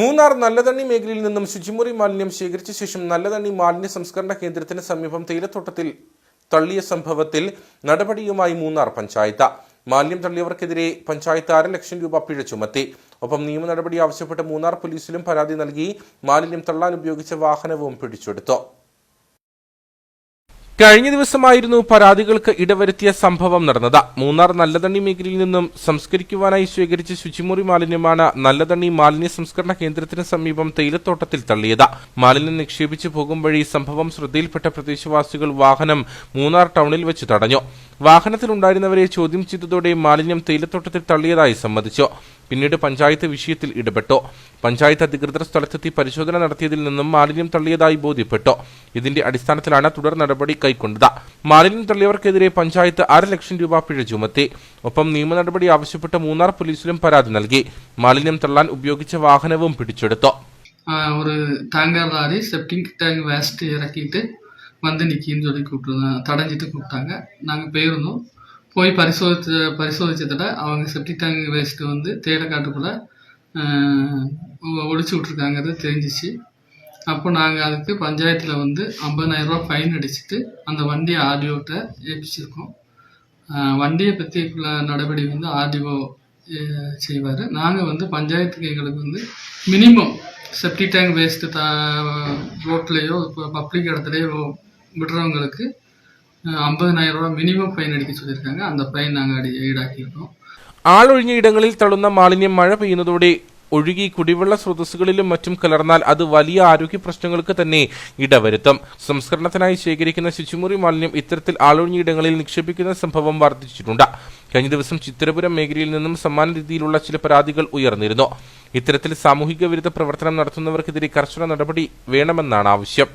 മൂന്നാർ നല്ലതണ്ണി മേഖലയിൽ നിന്നും ശുചിമുറി മാലിന്യം ശേഖരിച്ച ശേഷം നല്ലതണ്ണി മാലിന്യ സംസ്കരണ കേന്ദ്രത്തിന് സമീപം തേയിലത്തോട്ടത്തിൽ തള്ളിയ സംഭവത്തിൽ നടപടിയുമായി മൂന്നാർ പഞ്ചായത്ത്. മാലിന്യം തള്ളിയവർക്കെതിരെ പഞ്ചായത്ത് അര ലക്ഷം രൂപ പിഴ ചുമത്തി. ഒപ്പം നിയമ നടപടി ആവശ്യപ്പെട്ട് മൂന്നാർ പോലീസിലും പരാതി നൽകി മാലിന്യം തള്ളാൻ ഉപയോഗിച്ച വാഹനവും പിടിച്ചെടുത്തു. കഴിഞ്ഞ ദിവസമായിരുന്നു പരാതികൾക്ക് ഇടവരുത്തിയ സംഭവം നടന്നത്. മൂന്നാർ നല്ലതണ്ണി മേഖലയിൽ നിന്നും സംസ്കരിക്കുവാനായി സ്വീകരിച്ച ശുചിമുറി മാലിന്യമാണ് നല്ലതണ്ണി മാലിന്യ സംസ്കരണ കേന്ദ്രത്തിന് സമീപം തേയിലത്തോട്ടത്തിൽ തള്ളിയത്. മാലിന്യം നിക്ഷേപിച്ചു പോകും വഴി സംഭവം ശ്രദ്ധയിൽപ്പെട്ട പ്രദേശവാസികൾ വാഹനം മൂന്നാർ ടൗണിൽ വെച്ച് തടഞ്ഞു. വാഹനത്തിലുണ്ടായിരുന്നവരെ ചോദ്യം ചെയ്തതോടെ മാലിന്യം തേയിലത്തോട്ടത്തിൽ തള്ളിയതായി സമ്മതിച്ചു. പിന്നീട് പഞ്ചായത്ത് വിഷയത്തിൽ ഇടപെട്ടു പഞ്ചായത്ത് അധികൃതർ സ്ഥലത്തെത്തി പരിശോധന നടത്തിയതിൽ നിന്നും മാലിന്യം തള്ളിയതായി ബോധ്യപ്പെട്ടു ഇതിന്റെ അടിസ്ഥാനത്തിലാണ് തുടർ നടപടി കൈക്കൊണ്ടത് മാലിന്യം തള്ളിയവർക്കെതിരെ പഞ്ചായത്ത് അര ലക്ഷം രൂപ പിഴ ചുമത്തി ഒപ്പം നിയമ നടപടി ആവശ്യപ്പെട്ട് മൂന്നാർ പോലീസിലും പരാതി നൽകി മാലിന്യം തള്ളാൻ ഉപയോഗിച്ച വാഹനവും പിടിച്ചെടുത്തു ஆஹ் ஒரு tanker lorry septic tank waste இறக்கிட்டு வந்து நிக்கின்னு சொல்லி கூப்பிட்டு தடைஞ்சிட்டு கூப்பிட்டாங்க நாங்கள் போயிருந்தோம் போய் பரிசோதித்த பரிசோதித்ததில் அவங்க செப்டிக் டேங்க் வேஸ்ட்டு வந்து தேடக்காட்டுக்குள்ளே ஒழிச்சு விட்ருக்காங்கிறது தெரிஞ்சிச்சு. அப்போ நாங்கள் அதுக்கு பஞ்சாயத்தில் வந்து 50000 ஃபைன் அடிச்சுட்டு அந்த வண்டியை ஆர்டிஓட்ட ஏற்பிச்சிருக்கோம் வண்டியை பற்றி நடவடிக்கை வந்து ஆர்டிஓ செய்வார். நாங்கள் வந்து பஞ்சாயத்துக்கு எங்களுக்கு வந்து minimum septic tank waste the ரோட்லேயோ இப்போ பப்ளிக் இடத்துலையோ விடுறவங்களுக்கு ஐம்பதனாயிரம் ரூபா மினிமம் ஃபைன் அடிக்க சொல்லியிருக்காங்க அந்த ஃபைன் நாங்கள் அடி ஈடாக்கியிருக்கோம் ആളൊഴിഞ്ഞ ഇടങ്ങളിൽ തള്ളുന്ന മാലിന്യം മഴ പെയ്യുന്നതോടെ ഒഴുകി കുടിവെള്ള സ്രോതസ്സുകളിലും മറ്റും കലർന്നാൽ അത് വലിയ ആരോഗ്യ പ്രശ്നങ്ങൾക്ക് തന്നെ ഇടവരുത്തും സംസ്കരണത്തിനായി ശേഖരിക്കുന്ന ശുചിമുറി മാലിന്യം ഇത്തരത്തിൽ ആളൊഴിഞ്ഞ ഇടങ്ങളിൽ നിക്ഷേപിക്കുന്ന സംഭവം വർദ്ധിച്ചിട്ടുണ്ട് കഴിഞ്ഞ ദിവസം ചിത്തരപുരം മേഖലയിൽ നിന്നും സമാന രീതിയിലുള്ള ചില പരാതികൾ ഉയർന്നിരുന്നു ഇത്തരത്തിൽ സാമൂഹിക വിരുദ്ധ പ്രവർത്തനം നടത്തുന്നവർക്കെതിരെ കർശന നടപടി വേണമെന്നാണ് ആവശ്യം